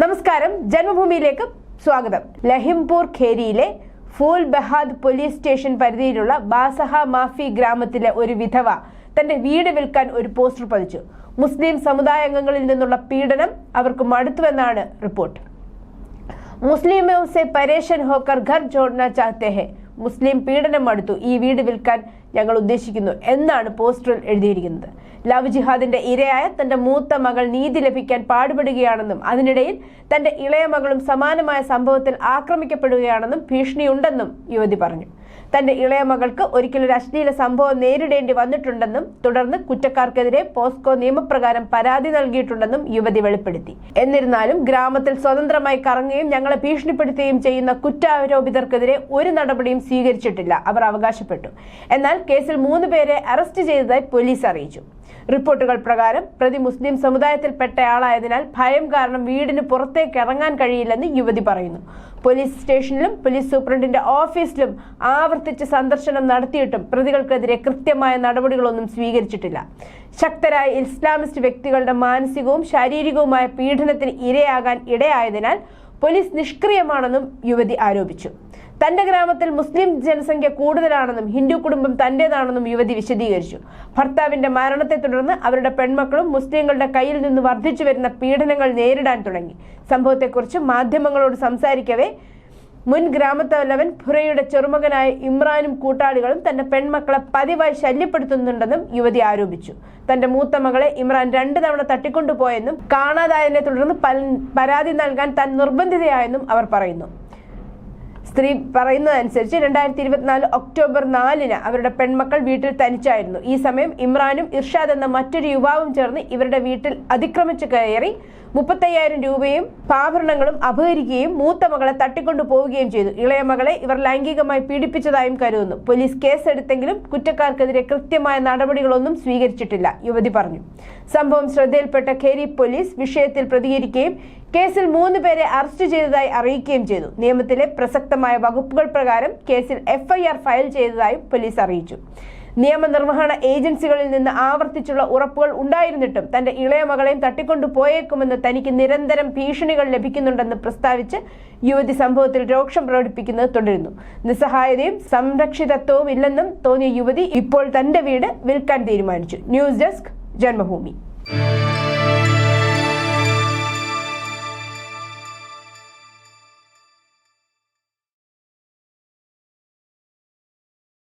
നമസ്കാരം. ജന്മഭൂമിയിലേക്ക് സ്വാഗതം. ലഹിംപൂർ ഖേരിയിലെ ഫൂൽ ബഹാദ് പോലീസ് സ്റ്റേഷൻ പരിധിയിലുള്ള ബാസഹ മാഫി ഗ്രാമത്തിലെ ഒരു വിധവ തന്റെ വീട് വിൽക്കാൻ ഒരു പോസ്റ്റർ പതിച്ചു. മുസ്ലിം സമുദായ അംഗങ്ങളിൽ നിന്നുള്ള പീഡനം അവർക്ക് മടുത്തുവെന്നാണ് റിപ്പോർട്ട്. മുസ്ലിമോ സെ പരേഷൻ ഹോക്കർ ഘർ ജോഡ്ന ചാഹത്തെ മുസ്ലിം പീഡനം അടുത്തു ഈ വീട് വിൽക്കാൻ ഞങ്ങൾ ഉദ്ദേശിക്കുന്നു എന്നാണ് പോസ്റ്ററിൽ എഴുതിയിരിക്കുന്നത്. ലവ് ജിഹാദിന്റെ ഇരയായ തന്റെ മൂത്ത മകൾ നീതി ലഭിക്കാൻ പാടുപെടുകയാണെന്നും അതിനിടയിൽ തന്റെ ഇളയ മകളും സമാനമായ സംഭവത്തിൽ ആക്രമിക്കപ്പെടുകയാണെന്നും ഭീഷണിയുണ്ടെന്നും യുവതി പറഞ്ഞു. തന്റെ ഇളയ മകൾക്ക് ഒരിക്കലും ഒരു അശ്ലീല സംഭവം നേരിടേണ്ടി വന്നിട്ടുണ്ടെന്നും തുടർന്ന് കുറ്റക്കാർക്കെതിരെ പോസ്കോ നിയമപ്രകാരം പരാതി നൽകിയിട്ടുണ്ടെന്നും യുവതി വെളിപ്പെടുത്തി. എന്നിരുന്നാലും ഗ്രാമത്തിൽ സ്വതന്ത്രമായി കറങ്ങുകയും ഞങ്ങളെ ഭീഷണിപ്പെടുത്തുകയും ചെയ്യുന്ന കുറ്റാരോപിതർക്കെതിരെ ഒരു നടപടിയും സ്വീകരിച്ചിട്ടില്ല. അവർ അവകാശപ്പെട്ടു. എന്നാൽ കേസിൽ മൂന്ന് പേരെ അറസ്റ്റ് ചെയ്തതായി പോലീസ് അറിയിച്ചു. റിപ്പോർട്ടുകൾ പ്രകാരം പ്രതി മുസ്ലിം സമുദായത്തിൽപ്പെട്ടയാളായതിനാൽ ഭയം കാരണം വീടിന് പുറത്തേക്ക് ഇറങ്ങാൻ കഴിയില്ലെന്ന് യുവതി പറയുന്നു. പോലീസ് സ്റ്റേഷനിലും പോലീസ് സൂപ്രണ്ടിന്റെ ഓഫീസിലും ആവർത്തിച്ച് സന്ദർശനം നടത്തിയിട്ടും പ്രതികൾക്കെതിരെ കൃത്യമായ നടപടികളൊന്നും സ്വീകരിച്ചിട്ടില്ല. ശക്തരായ ഇസ്ലാമിസ്റ്റ് വ്യക്തികളുടെ മാനസികവും ശാരീരികവുമായ പീഡനത്തിന് ഇരയാകാൻ ഇടയായതിനാൽ പോലീസ് നിഷ്ക്രിയമാണെന്നും യുവതി ആരോപിച്ചു. തന്റെ ഗ്രാമത്തിൽ മുസ്ലിം ജനസംഖ്യ കൂടുതലാണെന്നും ഹിന്ദു കുടുംബം തന്റേതാണെന്നും യുവതി വിശദീകരിച്ചു. ഭർത്താവിന്റെ മരണത്തെ തുടർന്ന് അവരുടെ പെൺമക്കളും മുസ്ലിങ്ങളുടെ കയ്യിൽ നിന്ന് വർദ്ധിച്ചു വരുന്ന പീഡനങ്ങൾ നേരിടാൻ തുടങ്ങി. സംഭവത്തെക്കുറിച്ച് മാധ്യമങ്ങളോട് സംസാരിക്കവേ മുൻ ഗ്രാമത്തലവൻ ഫുറയുടെ ചെറുമകനായ ഇമ്രാനും കൂട്ടാളികളും തന്റെ പെൺമക്കളെ പതിവായി ശല്യപ്പെടുത്തുന്നുണ്ടെന്നും യുവതി ആരോപിച്ചു. തന്റെ മൂത്ത മകളെ ഇമ്രാൻ രണ്ട് തവണ തട്ടിക്കൊണ്ടുപോയെന്നും കാണാതായതിനെ തുടർന്ന് പരാതി നൽകാൻ താൻ നിർബന്ധിതയായെന്നും അവർ പറയുന്നു. സ്ത്രീ പറയുന്നതനുസരിച്ച് രണ്ടായിരത്തി ഇരുപത്തിനാല് ഒക്ടോബർ നാലിന് അവരുടെ പെൺമക്കൾ വീട്ടിൽ തനിച്ചായിരുന്നു. ഈ സമയം ഇമ്രാനും ഇർഷാദ് എന്ന മറ്റൊരു യുവാവും ചേർന്ന് ഇവരുടെ വീട്ടിൽ അതിക്രമിച്ചു കയറി മുപ്പത്തയ്യായിരം രൂപയും ആഭരണങ്ങളും അപഹരിക്കുകയും മൂത്ത മകളെ തട്ടിക്കൊണ്ടു പോവുകയും ചെയ്തു. ഇളയ മകളെ ഇവർ ലൈംഗികമായി പീഡിപ്പിച്ചതായും കരുതുന്നു. പോലീസ് കേസെടുത്തെങ്കിലും കുറ്റക്കാർക്കെതിരെ കൃത്യമായ നടപടികളൊന്നും സ്വീകരിച്ചിട്ടില്ല യുവതി പറഞ്ഞു. സംഭവം ശ്രദ്ധയിൽപ്പെട്ട ഖേരി പോലീസ് വിഷയത്തിൽ പ്രതികരിക്കുകയും കേസിൽ മൂന്ന് പേരെ അറസ്റ്റ് ചെയ്തതായി അറിയിക്കുകയും ചെയ്തു. നിയമത്തിലെ പ്രസക്തമായ വകുപ്പുകൾ പ്രകാരം കേസിൽ എഫ്ഐആർ ഫയൽ ചെയ്തതായും പോലീസ് അറിയിച്ചു. നിയമനിർവഹണ ഏജൻസികളിൽ നിന്ന് ആവർത്തിച്ചുള്ള ഉറപ്പുകൾ ഉണ്ടായിരുന്നിട്ടും തന്റെ ഇളയ മകളെയും തട്ടിക്കൊണ്ടു പോയേക്കുമെന്ന് തനിക്ക് നിരന്തരം ഭീഷണികൾ ലഭിക്കുന്നുണ്ടെന്ന് പ്രസ്താവിച്ച് യുവതി സംഭവത്തിൽ രോക്ഷം പ്രകടിപ്പിക്കുന്നത് തുടരുന്നു. നിസ്സഹായതയും സംരക്ഷിതത്വവും ഇല്ലെന്നും തോന്നിയ യുവതി ഇപ്പോൾ തന്റെ വീട് വിൽക്കാൻ തീരുമാനിച്ചു. News desk Janmabhumi.